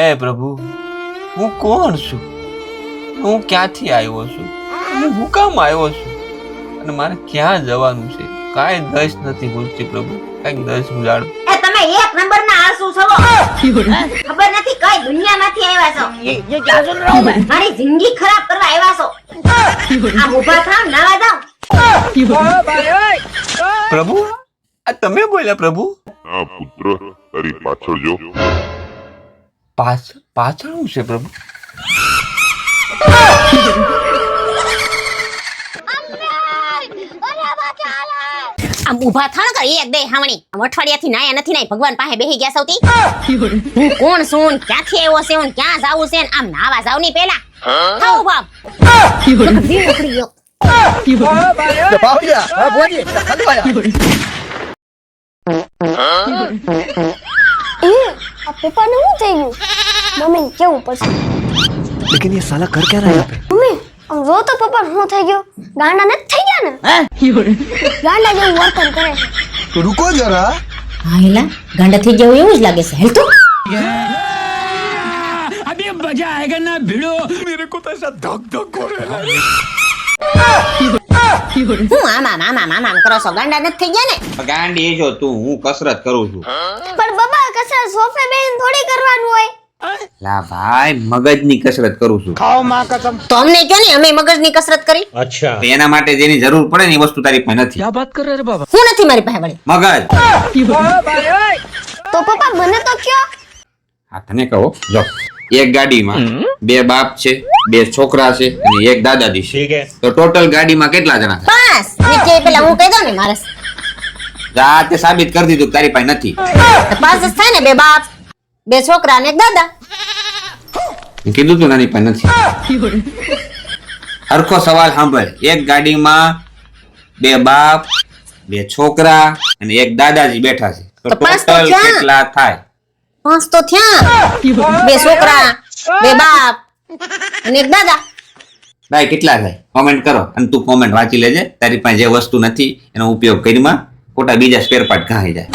હે પ્રભુ હું કોણ છું? હું ક્યાંથી આવ્યો છું? હું હું કામ આવ્યો છું? અને મારે ક્યાં જવાનું છે? કાંઈ દસ નથી ભૂલતી પ્રભુ કાંઈક દસ ઉજાડો એ તમે એક નંબર ના આસુ છો ખબર નથી કઈ દુનિયામાંથી આવ્યા છો. મારી જિંદગી ખરાબ કરવા આવ્યા છો. આ ઊભા થાવ નવા જાવ. પ્રભુ આ તમે બોલ્યા પ્રભુ? આ પુત્ર તારી પાછળ જો. પાછળ પાછળ શું છે પ્રભુ? આમ ઊભા થણ કર એક દે હાવણી આમ અઠવાડિયાથી નાયા નથી નાય ભગવાન પાસે બેહી ગયા સૌથી. હું કોણ છું ને ક્યાંથી આવ્યો છે ને ક્યાં જાવું છે ને આમ નાવા જાવની પેલા થાવ બાપ. પપ્પાને શું થઈ ગયું મમ્મીને કેવું પડશે लेकिन ये साला कर क्या रहा है यहाँ पे મમ્મી આમ જો તો પપ્પા શું થઈ ગયું ગાંડા નથી થઈ ગયા ને ગાંડા જેવું વર્તન કરે છે तो रुको जरा હા એલા ગાંડા થઈ ગયા એવું જ લાગે છે હેલ તો હું આમાં આમાં આમાં કરો છો ગાંડા નથી થઈ ગયા ને ગાંડી છો તું હું કસરત કરું છું પણ પપ્પા કસર સોફે બેહીને થોડી કરવાનું હોય લા ભાઈ મગજની કસરત કરું છું. તો અમને કયો ને અમે મગજની કસરત કરી. તો એના માટે જેની જરૂર પડે ને એ વસ્તુ તારી પાસે નથી. હું નથી મારી પાસે વળી. મગજ. તો પપ્પા મને તો કયો હા તને કહો. જો એક ગાડીમાં બે બાપ છે બે છોકરા છે અને એક દાદાજી છે. તો ટોટલ ગાડીમાં કેટલા જણા છે? પાસ નીચે પેલા હું કહી દઉં ને મારે. જાતે સાબિત કરી દીધું તારી પાસે નથી. પાંચ થાય ને બે બાપ. બે છોકરા ને દાદા. કીધું તું નાની પાસે નથી. હરખો સવાલ સાંભળ. એક ગાડીમાં બે બાપ બે છોકરા અને એક દાદાજી બેઠા છે. તો ટોટલ કેટલા થાય? પાંચ તો થયા. બે છોકરા બે બાપ અને એક દાદા. ભાઈ કેટલા થાય? કોમેન્ટ કરો અને તું કોમેન્ટ વાંચી લેજે. તારી પાસે જે વસ્તુ નથી એનો ઉપયોગ કરીમાં ખોટા બીજા સ્પેર પાર્ટ ઘાઈ જાય.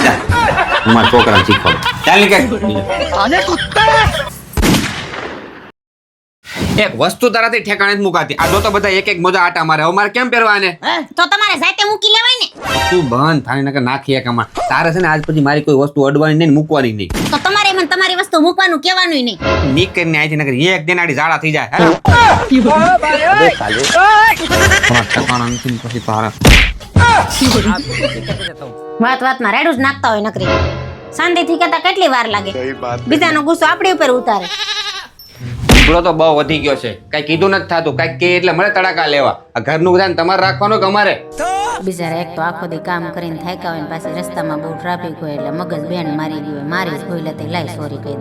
મારા છોકરાને શીખવાડું. ચાલ નીકળ એક વસ્તુ તારાથી ઠેકાણે જ મુકાતી. આ જો તો બધા એક એક મોજા આટા મારે. હવે મારે કેમ પહેરવાને? તો તમારે જાતે મૂકી લેવાય ને. તું બંધ? થાય નકર નાખી એક આમાં. તારે છે ને આજ પછી મારી કોઈ વસ્તુ અડવાની નહીં મૂકવાની નહીં. તો તમારે મને તમારી વસ્તુ મૂકવાનું કહેવાનું નહીં. નીકળ ને અહીંથી નકર એક દેનાડી ઝાડા થઈ જાય. પછી તારા વાત વાતમાં રેડું જ નાખતા હોય નકરી. શાંતિથી કહેતા કેટલી વાર લાગે. બીજાનો ગુસ્સો આપણી ઉપર ઉતારે. ઉપડો તો બહુ વધી ગયો છે. કઈ કીધું નથી થતું. કઈ કે એટલે મળે તડાકા લેવા. આ ઘરનું ધ્યાન તમારે રાખવાનું કે અમારે? બિચારા એક તો આખો દી કામ કરીને થાક્યા હોય ને પાછી રસ્તામાં બહુ ટ્રાફિક હોય એટલે મગજ બેન મારી ગયું હોય. મારી જ ભૂલ હતી. લાઈ સોરી કહી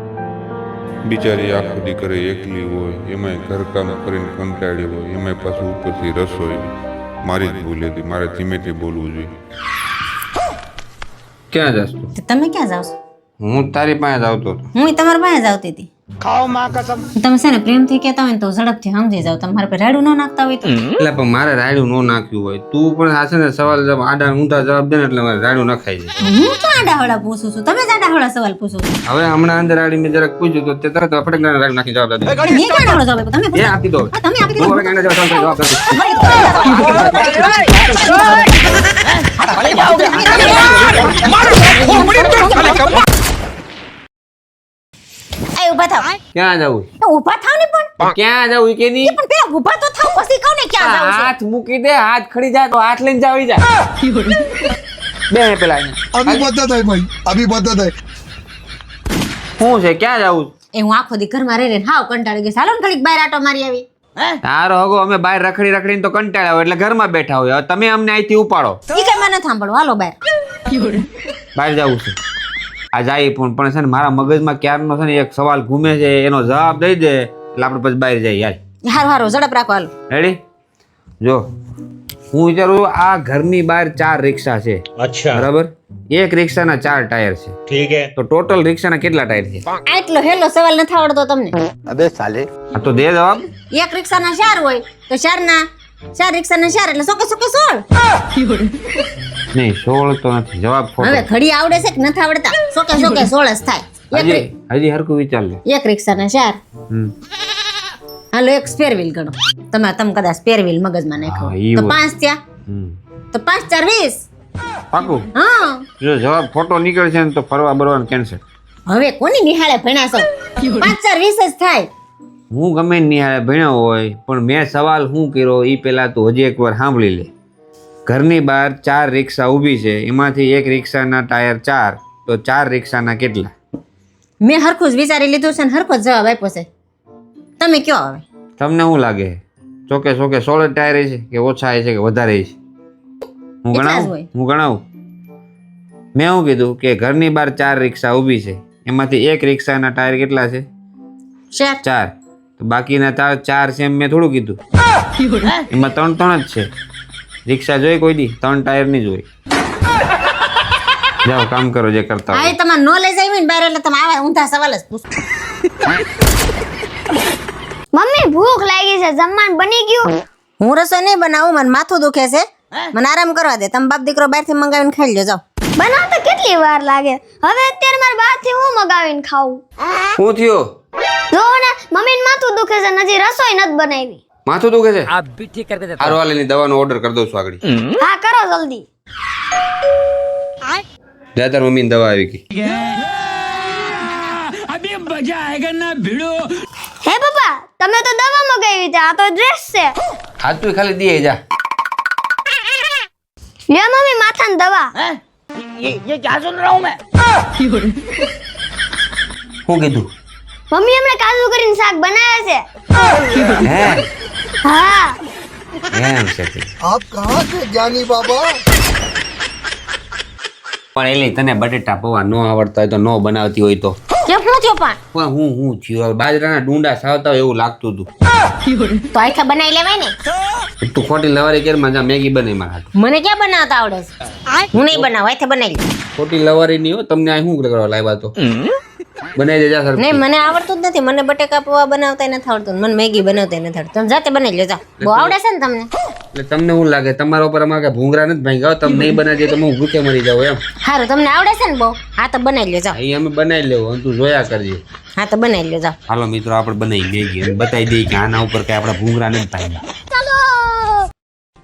બિચારી આખો દી ઘરે એકલી હોય એમાંય ઘરકામ કરીને કંટાળી હોય એમાંય પાછું ઉપરથી રસોઈ. મારી જ ભૂલ હતી. મારે ધીમેથી બોલવું જોઈએ. ક્યાં જાસ તું તો તમે ક્યાં જાવ છો હું તારી પાસે જ આવતો હતો. હું તમારા પાસે જ આવતી હતી? તમે છે ને પ્રેમથી કહેતા હોય ને તો ઝડપથી સમજી જાવ તમારે પર રાડું ન નાખતા હોય તો એટલે પણ મારે રાયડું ન નાખ્યું હોય તું પણ આ છે ને સવાલ જવાબ આડા ઊંધા જવાબ દે ને એટલે મારે રાયડું નખાઈ જાય હું ક્યાં આડાહળા પૂછું છું તમે જ આડાહળા સવાલ પૂછો છો હવે હમણાં અંદર આડી મેં જરાક પૂછ્યું તો તે તરત ફટક રાડું નાખી જવાબ દે મેં ક્યાં આડાહળો જવાબ તમે એ આપી દો તમે આપી દો. હવે ના જવાબ જવાબ દઉં. એ ઊભા થાવ. ક્યાં જવું ઊભા થાવ ને પણ. ક્યાં જવું કે નહીં પણ પેલા ઊભા તો થાવ પછી કહો ને ક્યાં જવું હાથ મૂકી દે હાથ ખડી જા તો હાથ લઈને જાવી જા બે ને પેલા અભી બધા થાય ભાઈ અભી બધા થાય. શું છે ક્યાં જવું એ હું આખો દી ઘરમાં રહીને હાવ કંટાળી ગઈ. ચાલો ને ઘડીક બહાર આટો મારી આવી. તારો હગો અમે બહાર રખડી રખડીને તો કંટાળ્યા એટલે ઘરમાં બેઠા હોય. તમે અમને અહીંથી ઉપાડો. એ કે મને સાંભળો. હાલો બહાર. બહાર જવું છે. આ જાય પણ પણ છે ને મારા મગજમાં ક્યારનો છે ને એક સવાલ ઘૂમે છે એનો જવાબ દઈ દે એટલે આપણે પછી બહાર જઈએ યાર હારું હારું ઝડપ રાખો હાલ. રેડી જો હું વિચારું આ ઘરની બહાર ચાર રિક્ષા છે. અચ્છા. બરાબર? એક રિક્ષાના ચાર ટાયર છે. ઠીક હે. તો ટોટલ રિક્ષાના કેટલા ટાયર છે? આટલો હેલો સવાલ નથી આવડતો તમને. અબે સાલે. તો દે જવાબ. એક રિક્ષાના ચાર હોય તો ચારના ચાર ના ને ચાર એટલે સોકે સોકે સોળ. નહીં સોળ તો નથી જવાબ હવે ઘડી આવડે છે કે નથી આવડતા? સોકે સોકે સોળ જ થાય. હજી હજી હરખું વિચાર લે એક રિક્ષાના ચાર. હમ. હાલો એક સ્પેર વ્હીલ ગણો. તમે તમે કદાચ સ્પેર વ્હીલ મગજમાં નાખો તો પાંચ થયા. તો પાંચ ચાર વીસ. પાકું? હા. જો જવાબ ખોટો નીકળશે ને તો ફરવા બરવાનું કેન્સલ. હવે કોની નિહાળે ભણ્યા છો? પાંચ ચાર વીસ જ થાય. હું ગમે ને નિહાળે ભણ્યો હોય પણ મેં સવાલ શું કર્યો એ પહેલાં તું હજી એકવાર સાંભળી લે. ઘરની બહાર ચાર રિક્ષા ઊભી છે એમાંથી એક રિક્ષાના ટાયર ચાર તો ચાર રિક્ષાના કેટલા? મેં હરખું જ વિચારી લીધું છે ને હરખો જ જવાબ આપ્યો છે. તમે કયો હવે તમને શું લાગે? ચોકે ચોકે સોળ ટાયર છે કે ઓછા છે કે વધારે છે? હું ગણાવું? હું ગણાવું? મેં શું કીધું કે ઘરની બહાર ચાર રિક્ષા ઊભી છે એમાંથી એક રિક્ષાના ટાયર કેટલા છે? ચાર. બાકીના ચાર ચાર છે એમ મેં થોડું કીધું. એમાં ત્રણ ત્રણ જ છે. રિક્ષા જોઈ કોઈ દી? ત્રણ ટાયરની જોઈ. જાઓ કામ કરો જે કરતા હોય એ નોલેજ આવી ને બહાર એટલે તમે આવા ઊંધા સવાલ જ પૂછો. મમ્મી ભૂખ લાગી છે જમવાનું બની ગયું? હું રસોઈ નહીં બનાવું મને માથું દુખે છે. મને આરામ કરવા દે. તમે બાપ દીકરો બહારથી મંગાવીને ખાઈ લો જાઓ. બનાવતા કેટલી વાર લાગે? હવે અત્યારે મારે બહારથી હું મંગાવીને ખાવું શું થયો? જો ને દુખે છે ને રસોઈ નથી બનાવી. માથું દુખે છે? આ ઠીક કરી દેતા હારો હાલેની દવાનો ઓર્ડર કરી દઉં છું આગળ. હા કરો જલ્દી. જા તાર મમ્મીની દવા આવી ગઈ. હે પપ્પા તમે તો દવા મગાવી હતી આ તો ડ્રેસ છે. હાથ તું ખાલી દે જા. લે મમ્મી માથાની દવા. શું કીધું? મમ્મી હમણાં કાજુ કરીને શાક બનાવ્યા છે. પણ એલી તને બટેટા પૌવા નો આવડતા હોય તો ન બનાવતી હોય તો. કેમ હું થયો પણ? પણ હું હું થયો? બાજરાના ડુંડા સાવતા હોય એવું લાગતું હતું. તો આખા બનાવી લેવાય ને? તું ખોટી લવારી કેરમાં મેગી બનાવી મારા મને ક્યાં બનાવતા આવડે છે? હું નહીં બનાવ આખે બનાવી ખોટી લવારી નહીં હો તમને આ શું કરવા લાવ્યા તો? બનાવી દેજા સર નહીં મને આવડતું જ નથી. મને બટેકા પૌવા બનાવતા નથી આવડતું. મને મેગી બનાવતા નથી આવડતું. તમે જાતે બનાવી લેજો બહુ આવડે છે ને તમને? એટલે તમને એવું લાગે તમારા ઉપર અમારે ભૂંગરા નથી ભાંગ્યા? તમે નહીં બનાવી દે તો હું ભૂખે મરી જાઉં એમ? સારું તમને આવડે છે ને બહુ? હા તો બનાવી લેજો અહીં અમે બનાવી લેવું. અને તું જોયા કરજે. હા તો બનાવી લેજો હાલો મિત્રો આપણે બનાવી મેગી અને બતાવી દઈએ કે આના ઉપર કઈ આપણા ભૂંગરા નથી ભાંગ્યા.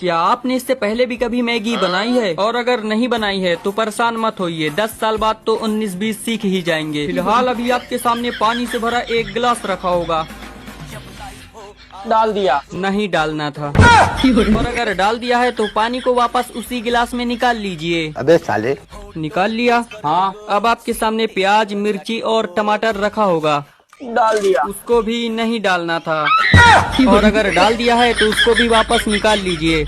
क्या आपने इससे पहले भी कभी मैगी बनाई है? और अगर नहीं बनाई है तो परेशान मत होइए। 10 साल बाद तो 19 बीस सीख ही जाएँगे। फ़िलहाल अभी आपके सामने पानी से भरा एक गिलास रखा होगा। डाल दिया। नहीं डालना था। और अगर डाल दिया है तो पानी को वापस उसी गिलास में निकाल लीजिए। अबे साले। निकाल लिया? हाँ अब आपके सामने प्याज मिर्ची और टमाटर रखा होगा। डाल दिया। उसको भी नहीं डालना था। और अगर डाल दिया है तो उसको भी वापस निकाल लीजिए।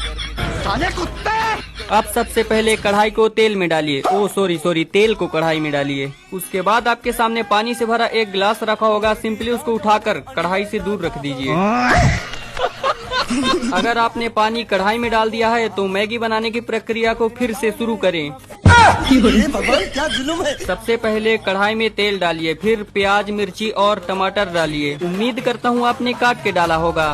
आप सबसे पहले कढ़ाई को तेल में डालिए। ओ सॉरी सॉरी तेल को कढ़ाई में डालिए। उसके बाद आपके सामने पानी से भरा एक गिलास रखा होगा। सिंपली उसको उठाकर कढ़ाई से दूर रख दीजिए। अगर आपने पानी कढ़ाई में डाल दिया है तो मैगी बनाने की प्रक्रिया को फिर से शुरू करें। सबसे पहले कढ़ाई में तेल डालिए फिर प्याज मिर्ची और टमाटर डालिए उम्मीद करता हूँ आपने काट के डाला होगा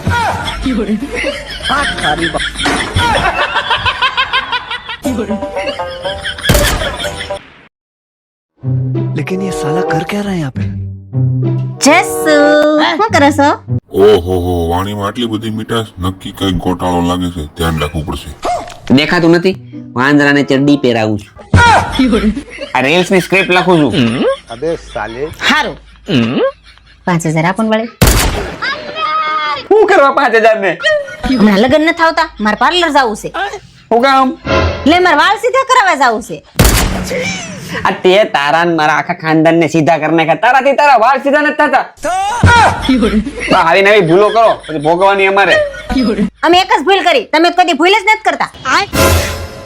लेकिन ये साला कर क्या रहा है यहाँ पे જસુ શું કરો છો ઓહો હો વાણીમાં આટલી બધી મીઠાશ નક્કી કઈ ગોટાળો લાગે છે ધ્યાન રાખવું પડશે દેખાતું નથી વાંદરાને ચડ્ડી પહેરાવું છું આ રીલ્સની સ્ક્રિપ્ટ લખું છું. અબે સાલે. હારું. પાંચ હજાર આપો ને શું કરવા પાંચ હજાર ને? હમણાં લગ્ન નથી આવતા મારે પાર્લર જવું છે. હું કામ? એટલે મારે વાળ સીધા કરાવવા જવું છે. આ તે તારા ને મારા આખા ખાનદાન ને સીધા કરી નાખ્યા તારાથી તારા વાળ સીધા ન થતા. આવી નવી ભૂલો કરો પછી ભોગવવાની અમારે. અમે એક જ ભૂલ કરી તમે કદી ભૂલ જ નથી કરતા.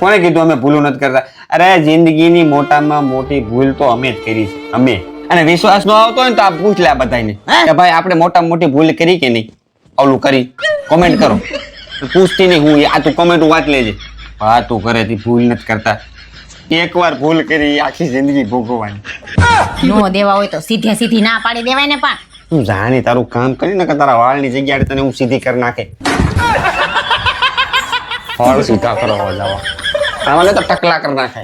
કોને કીધું અમે ભૂલો નથી કરતા? અરે જિંદગીની મોટામાં મોટી ભૂલ તો અમે જ કરી છે. અમે. અને વિશ્વાસ ન આવતો હોય તો આ પૂછ લે આ બધાને કે ભાઈ આપણે મોટા મોટી ભૂલ કરી કે નહીં? ઓલું કરી. કોમેન્ટ કરો. પૂછતી નહીં હું. આ તું કોમેન્ટ વાત લેજે. હા તું કરે તી ભૂલ નથી કરતા. એકવાર ભૂલ કરી આખી જિંદગી ભોગવવાની. નો દેવા હોય તો સીધે સીધી ના પાડી દેવાય ને પણ. તું જાણે તારું કામ કરી ને કે તારા વાળની જગ્યાએ તને હું સીધી કરી નાખે. વાળ સીધા કરો જવા. આમાં તો ટકલા કરી નાખે.